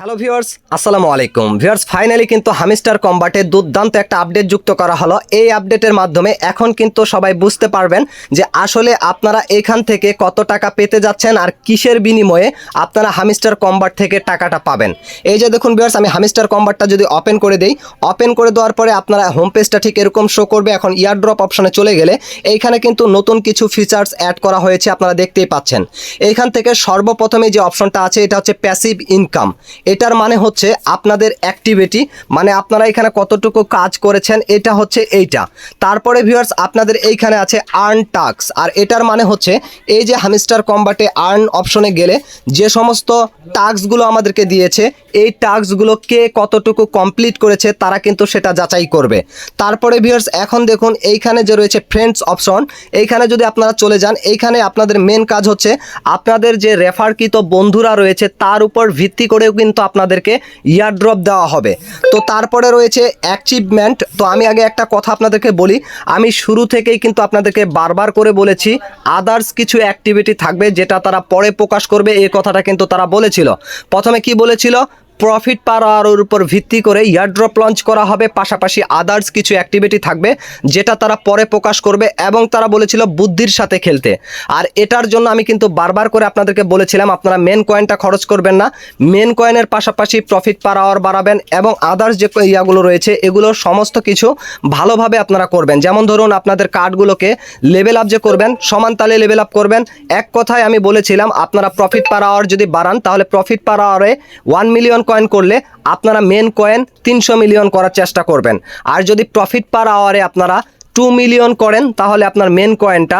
Hello viewers আসসালামু আলাইকুম viewers finally কিন্তু হামিস্টার কম্বাটে দুর্দান্ত একটা আপডেট যুক্ত করা হলো। এই আপডেটের মাধ্যমে এখন কিন্তু সবাই বুঝতে পারবেন যে আসলে আপনারা এখান থেকে কত টাকা পেতে যাচ্ছেন আর কিসের বিনিময়ে আপনারা হামিস্টার কম্বাট থেকে টাকাটা পাবেন। এই যে দেখুন ভিউয়ার্স আমি হামিস্টার কম্বাটটা যদি ওপেন করে দেই ওপেন করে দেওয়ার পরে আপনারা হোম পেজটা ঠিক এরকম শো করবে। এখন ইয়ারড্রপ অপশনে চলে গেলে এইখানে কিন্তু নতুন কিছু ফিচার্স অ্যাড করা হয়েছে, আপনারা দেখতেই পাচ্ছেন। এইখান থেকে সর্বপ্রথমে যে অপশনটা আছে, এটা হচ্ছে প্যাসিভ ইনকাম এটার মানে হচ্ছে আপনাদের অ্যাক্টিভিটি মানে আপনারা এখানে কতটুকু কাজ করেছেন, এটা হচ্ছে এইটা। তারপরে ভিউয়ার্স আপনাদের এইখানে আছে আর্ন টাক্স আর এটার মানে হচ্ছে এই যে হামিস্টার কম্বাটে আর্ন অপশনে গেলে যে সমস্ত টাস্কগুলো আমাদেরকে দিয়েছে, এই টাস্কগুলো কে কতটুকু কমপ্লিট করেছে, তারা কিন্তু সেটা যাচাই করবে। তারপরে ভিউয়ার্স এখন দেখুন এইখানে যে রয়েছে ফ্রেন্ডস অপশন এইখানে যদি আপনারা চলে যান, এইখানে আপনাদের মেন কাজ হচ্ছে আপনাদের যে রেফারকৃত বন্ধুরা রয়েছে, তার উপর ভিত্তি করেও কিন্তু আপনাদেরকে ইয়ারড্রপ দেওয়া হবে। তো তারপরে রয়েছে অ্যাচিভমেন্ট তো আমি আগে একটা কথা আপনাদেরকে বলি, আমি শুরু থেকেই কিন্তু আপনাদেরকে বারবার করে বলেছি আদার্স কিছু অ্যাক্টিভিটি থাকবে যেটা তারা পরে প্রকাশ করবে, এই কথাটা কিন্তু তারা বলেছিল। প্রথমে কি বলেছিল? প্রফিট পার আওয়ারের উপর ভিত্তি করে ইয়ারড্রপ লঞ্চ করা হবে। পাশাপাশি আদার্স কিছু অ্যাক্টিভিটি থাকবে, যেটা তারা পরে প্রকাশ করবে এবং তারা বলেছিল বুদ্ধির সাথে খেলতে। আর এটার জন্য আমি কিন্তু বারবার করে আপনাদেরকে বলেছিলাম, আপনারা মেন কয়েনটা খরচ করবেন না। মেন কয়েনের পাশাপাশি প্রফিট পার আওয়ার বাড়াবেন এবং আদার্স যে ইয়াগুলো রয়েছে, এগুলো সমস্ত কিছু ভালোভাবে আপনারা করবেন। যেমন ধরুন, আপনাদের কার্ডগুলোকে লেভেল আপ যে করবেন, সমান তালে লেভেল আপ করবেন। এক কথায় আমি বলেছিলাম, আপনারা প্রফিট পার আওয়ার যদি বাড়ান, তাহলে প্রফিট পার আওয়ারে ওয়ান মিলিয়ন কয়েন করলে আপনারা মেন কয়েন তিনশো মিলিয়ন করার চেষ্টা করবেন। আর যদি প্রফিট পার আওয়ারে আপনারা টু মিলিয়ন করেন, তাহলে আপনার মেন কয়েনটা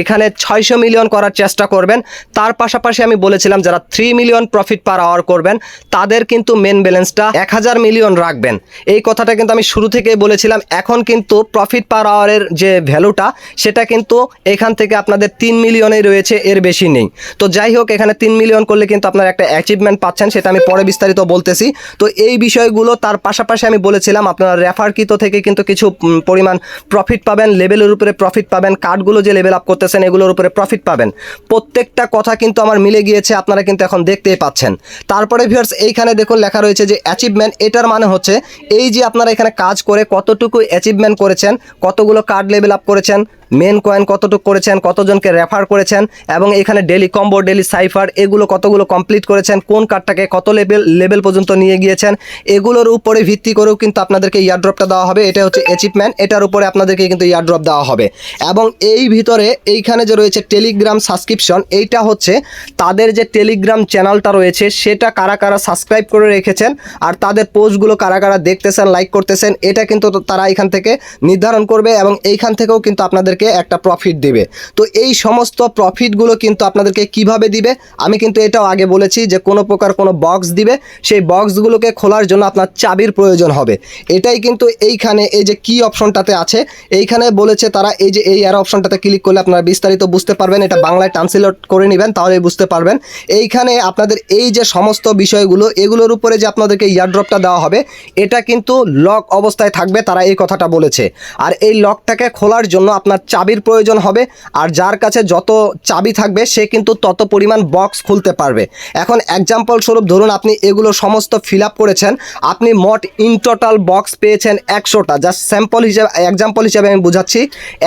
এখানে ছয়শো মিলিয়ন করার চেষ্টা করবেন। তার পাশাপাশি আমি বলেছিলাম যারা three million profit per hour করবেন, তাদের কিন্তু মেন ব্যালেন্সটা এক হাজার মিলিয়ন রাখবেন। এই কথাটা কিন্তু আমি শুরু থেকেই বলেছিলাম। এখন কিন্তু প্রফিট পার আওয়ারের যে ভ্যালুটা সেটা কিন্তু এখান থেকে আপনাদের তিন মিলিয়নেই রয়েছে, এর বেশি নেই। তো যাই হোক, এখানে তিন মিলিয়ন করলে কিন্তু আপনারা একটা অ্যাচিভমেন্ট পাচ্ছেন, সেটা আমি পরে বিস্তারিত বলতেছি। তো এই বিষয়গুলো, তার পাশাপাশি আমি বলেছিলাম, আপনারা রেফারকৃত থেকে কিন্তু কিছু পরিমাণ প্রফিট পাবেন লেভেলের উপরে প্রফিট পাবেন কার্ডগুলো যে লেভেল আপ করতেছেন, এগুলোর উপরে প্রফিট পাবেন। প্রত্যেকটা কথা কিন্তু আমার মিলে গিয়েছে, আপনারা কিন্তু এখন দেখতেই পাচ্ছেন। তারপরে ভিউয়ার্স এইখানে দেখুন লেখা রয়েছে যে অ্যাচিভমেন্ট এটার মানে হচ্ছে এই যে আপনারা এখানে কাজ করে কতটুকু অ্যাচিভমেন্ট করেছেন, কতগুলো কার্ড লেভেল আপ করেছেন মেন কয়েন কতটুকু করেছেন, কতজনকে রেফার করেছেন, এবং এখানে ডেলি কম্বো ডেলি সাইফার এগুলো কতগুলো কমপ্লিট করেছেন, কোন কার্ডটাকে কত লেভেল লেভেল পর্যন্ত নিয়ে গিয়েছেন, এগুলোর উপরে ভিত্তি করেও কিন্তু আপনাদেরকে ইয়ারড্রপটা দেওয়া হবে। এটা হচ্ছে অ্যাচিভমেন্ট এটার উপরে আপনাদেরকে কিন্তু ইয়ারড্রপ দেওয়া হবে। এবং এই ভিতরে এইখানে যে রয়েছে টেলিগ্রাম সাবস্ক্রিপশন এইটা হচ্ছে তাদের যে টেলিগ্রাম চ্যানেলটা রয়েছে, সেটা কারা কারা সাবস্ক্রাইব করে রেখেছেন আর তাদের পোস্টগুলো কারা কারা দেখতেছেন লাইক করতেছেন, এটা কিন্তু তারা এখান থেকে নির্ধারণ করবে এবং এইখান থেকেও কিন্তু আপনাদেরকে একটা প্রফিট দিবে। তো এই সমস্ত প্রফিটগুলো কিন্তু আপনাদেরকে কীভাবে দিবে? আমি কিন্তু এটাও আগে বলেছি যে কোনো প্রকার কোনো বক্স দিবে, সেই বক্সগুলোকে খোলার জন্য আপনার চাবির প্রয়োজন হবে। এটাই কিন্তু এইখানে এই যে কি অপশনটাতে আছে, এইখানে বলেছে তারা এই যে এই আর অপশনটাতে ক্লিক করলে আপনারা বিস্তারিত বুঝতে পারবেন, এটা বাংলায় ট্রান্সলেট করে নেবেন, তাহলেই বুঝতে পারবেন। এইখানে আপনাদের এই যে সমস্ত বিষয়গুলো, এগুলোর উপরে যে আপনাদেরকে ইয়ারড্রপটা দেওয়া হবে, এটা কিন্তু লক অবস্থায় থাকবে, তারা এই কথাটা বলেছে। আর এই লকটাকে খোলার জন্য আপনার চাবির প্রয়োজন হবে, আর যার কাছে যত চাবি থাকবে, সে কিন্তু তত পরিমাণ বক্স খুলতে পারবে। এখন এক্সাম্পল স্বরূপ ধরুন, আপনি এগুলো সমস্ত ফিল করেছেন, আপনি মোট ইন টোটাল বক্স পেয়েছেন একশোটা। জাস্ট স্যাম্পল হিসেবে এক্সাম্পল হিসেবে আমি বুঝাচ্ছি,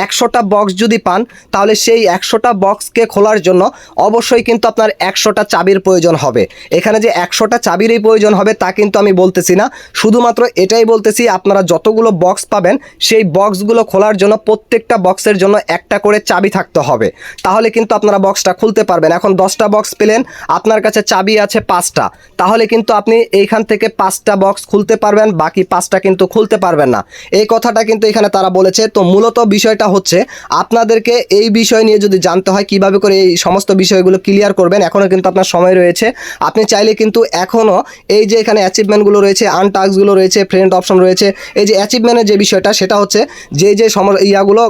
একশোটা বক্স যদি পান তাহলে সেই একশোটা বক্সকে খোলার জন্য অবশ্যই কিন্তু আপনার একশোটা চাবির প্রয়োজন হবে। এখানে যে একশোটা চাবিরই প্রয়োজন হবে তা কিন্তু আমি বলতেছি না। শুধুমাত্র এটাই বলতেছি, আপনারা যতগুলো বক্স পাবেন, সেই বক্সগুলো খোলার জন্য প্রত্যেকটা বক্সের জন্য একটা করে চাবি থাকতে হবে। তাহলে কিন্তু আপনারা বক্সটা খুলতে পারবেন। এখন দশটা বক্স পেলেন, আপনার কাছে চাবি আছে পাঁচটা। তাহলে কিন্তু আপনি এইখান থেকে পাঁচটা বক্স খুলতে পারবেন, বাকি পাঁচটা কিন্তু খুলতে পারবেন না। এই কথাটা কিন্তু এখানে তারা বলেছে। তো মূলত বিষয়টা হচ্ছে, আপনাদেরকে এই বিষয় নিয়ে যদি জানতে হয় কীভাবে করে এই সমস্ত বিষয়গুলো ক্লিয়ার করবেন এখনও কিন্তু আপনার সময় রয়েছে। আপনি চাইলে কিন্তু এখনও এই যে এখানে অ্যাচিভমেন্টগুলো রয়েছে আনটাস্কগুলো রয়েছে ফ্রেন্ড অপশন রয়েছে, এই যে অ্যাচিভমেন্টের যে বিষয়টা, সেটা হচ্ছে যে যে সম ইয়াগুলো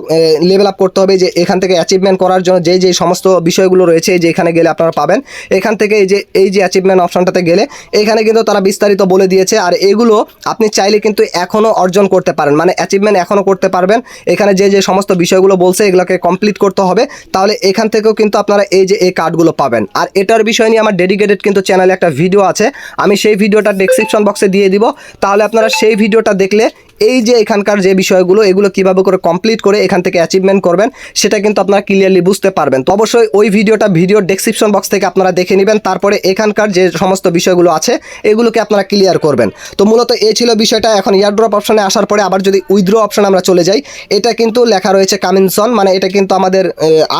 লেভেল আপ করতে হবে, যে এখান থেকে অ্যাচিভমেন্ট করার জন্য যে যে সমস্ত বিষয়গুলো রয়েছে, এই যে এখানে গেলে আপনারা পাবেন। এখান থেকে এই যে এই যে অ্যাচিভমেন্ট অপশনটাতে গেলে, এখানে কিন্তু তারা বিস্তারিত বলে দিয়েছে, আর এগুলো আপনি চাইলে কিন্তু এখনও অর্জন করতে পারেন। মানে অ্যাচিভমেন্ট এখনও করতে পারবেন। এখানে যে যে সমস্ত বিষয়গুলো বলছে, এগুলোকে কমপ্লিট করতে হবে, তাহলে এখান থেকেও কিন্তু আপনারা এই যে এই কার্ডগুলো পাবেন। আর এটার বিষয় নিয়ে আমার ডেডিকেটেড কিন্তু চ্যানেলে একটা ভিডিও আছে, আমি সেই ভিডিওটা ডেসক্রিপশন বক্সে দিয়ে দিব। তাহলে আপনারা সেই ভিডিওটা দেখলে এই যে এখানকার যে বিষয়গুলো, এগুলো কীভাবে করে কমপ্লিট করে এখান থেকে অ্যাচিভমেন্ট করবেন, সেটা কিন্তু আপনারা ক্লিয়ারলি বুঝতে পারবেন। তো অবশ্যই ওই ভিডিওটা ভিডিও ডেসক্রিপশন বক্স থেকে আপনারা দেখে নেবেন, তারপরে এখানকার যে সমস্ত বিষয়গুলো আছে, এগুলোকে আপনারা ক্লিয়ার করবেন। তো মূলত এই ছিল বিষয়টা, এখন ইয়ারড্রপ অপশনে আসার পরে আবার যদি উইথড্র অপশন আমরা চলে যাই, এটা কিন্তু লেখা রয়েছে কামিনসন মানে এটা কিন্তু আমাদের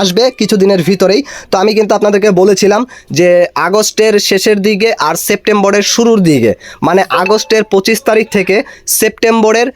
আসবে কিছুদিনের ভিতরেই। তো আমি কিন্তু আপনাদেরকে বলেছিলাম যে আগস্টের শেষের দিকে আর সেপ্টেম্বরের শুরুর দিকে মানে আগস্টের পঁচিশ তারিখ থেকে সেপ্টেম্বরের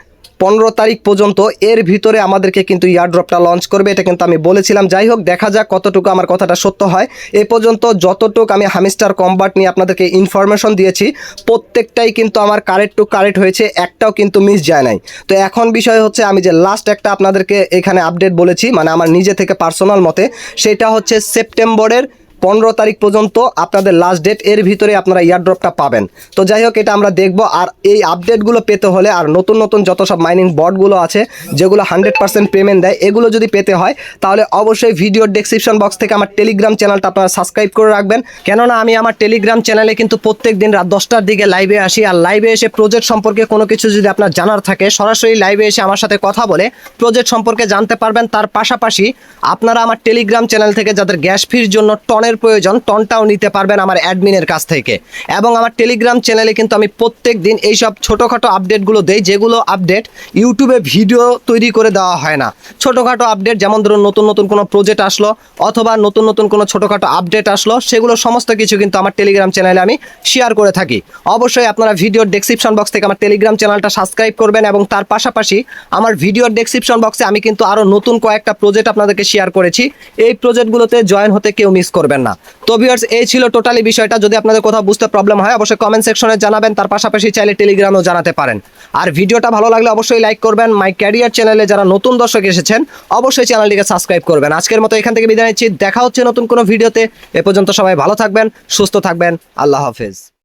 পনেরো তারিখ পর্যন্ত এর ভিতরে আমাদেরকে কিন্তু ইয়ারড্রপটা লঞ্চ করবে, এটা কিন্তু আমি বলেছিলাম। যাই হোক, দেখা যাক কতটুকু আমার কথাটা সত্য হয়। এ পর্যন্ত যতটুকু আমি হামিস্টার কম্বার্ট নিয়ে আপনাদেরকে ইনফরমেশন দিয়েছি, প্রত্যেকটাই কিন্তু আমার কারেক্ট টু কারেক্ট হয়েছে, একটাও কিন্তু মিস যায় নাই। তো এখন বিষয় হচ্ছে, আমি যে লাস্ট একটা আপনাদেরকে এখানে আপডেট বলেছি মানে আমার নিজে থেকে পার্সোনাল মতে, সেটা হচ্ছে সেপ্টেম্বরের পনেরো তারিখ পর্যন্ত আপনাদের লাস্ট ডেট এর ভিতরে আপনারা ইয়ারড্রপটা পাবেন। তো যাই হোক, এটা আমরা দেখব। আর এই আপডেটগুলো পেতে হলে, আর নতুন নতুন যত সব মাইনিং বটগুলো আছে, যেগুলো হান্ড্রেড পার্সেন্ট পেমেন্ট দেয়, এগুলো যদি পেতে হয়, তাহলে অবশ্যই ভিডিওর ডেসক্রিপশন বক্স থেকে আমার টেলিগ্রাম চ্যানেলটা আপনারা সাবস্ক্রাইব করে রাখবেন। কেননা, আমি আমার টেলিগ্রাম চ্যানেলে কিন্তু প্রত্যেক দিন রাত দশটার দিকে লাইভে আসি, আর লাইভে এসে প্রজেক্ট সম্পর্কে কোনো কিছু যদি আপনার জানার থাকে, সরাসরি লাইভে এসে আমার সাথে কথা বলে প্রজেক্ট সম্পর্কে জানতে পারবেন। তার পাশাপাশি আপনারা আমার টেলিগ্রাম চ্যানেল থেকে যাদের গ্যাস ফির জন্য টনের প্রয়োজন, টনটাও নিতে পারবেন আমার অ্যাডমিনের কাছ থেকে। এবং আমার টেলিগ্রাম চ্যানেলে কিন্তু আমি প্রত্যেক দিন এইসব ছোটোখাটো আপডেটগুলো দেই, যেগুলো আপডেট ইউটিউবে ভিডিও তৈরি করে দেওয়া হয় না। ছোটোখাটো আপডেট, যেমন ধরুন নতুন নতুন কোনো প্রজেক্ট আসলো, অথবা নতুন নতুন কোনো ছোটোখাটো আপডেট আসলো, সেগুলো সমস্ত কিছু কিন্তু আমার টেলিগ্রাম চ্যানেলে আমি শেয়ার করে থাকি। অবশ্যই আপনারা ভিডিওর ডেসক্রিপশন বক্স থেকে আমার টেলিগ্রাম চ্যানেলটা সাবস্ক্রাইব করবেন এবং তার পাশাপাশি আমার ভিডিওর ডেসক্রিপশন বক্সে আমি কিন্তু আরও নতুন কয়েকটা প্রজেক্ট আপনাদেরকে শেয়ার করেছি। এই প্রজেক্টগুলোতে জয়েন হতে কেউ মিস করবেন না। তো ভিউয়ার্স এই ছিল টোটালি বিষয়টা। যদি আপনাদের কোথাও বুঝতে প্রবলেম হয়, অবশ্যই কমেন্ট সেকশনে জানাবেন। তার পাশাপাশি চাইলে টেলিগ্রামেও জানাতে পারেন। আর ভিডিওটা ভালো লাগলে অবশ্যই লাইক করবেন। মাই ক্যারিয়ার চ্যানেলে যারা নতুন দর্শক এসেছেন, অবশ্যই চ্যানেলটিকে সাবস্ক্রাইব করবেন। আজকের মতো এখান থেকে বিদায় নিচ্ছি। দেখা হচ্ছে নতুন কোনো ভিডিওতে। এ পর্যন্ত সবাই ভালো থাকবেন, সুস্থ থাকবেন। আল্লাহ হাফেজ।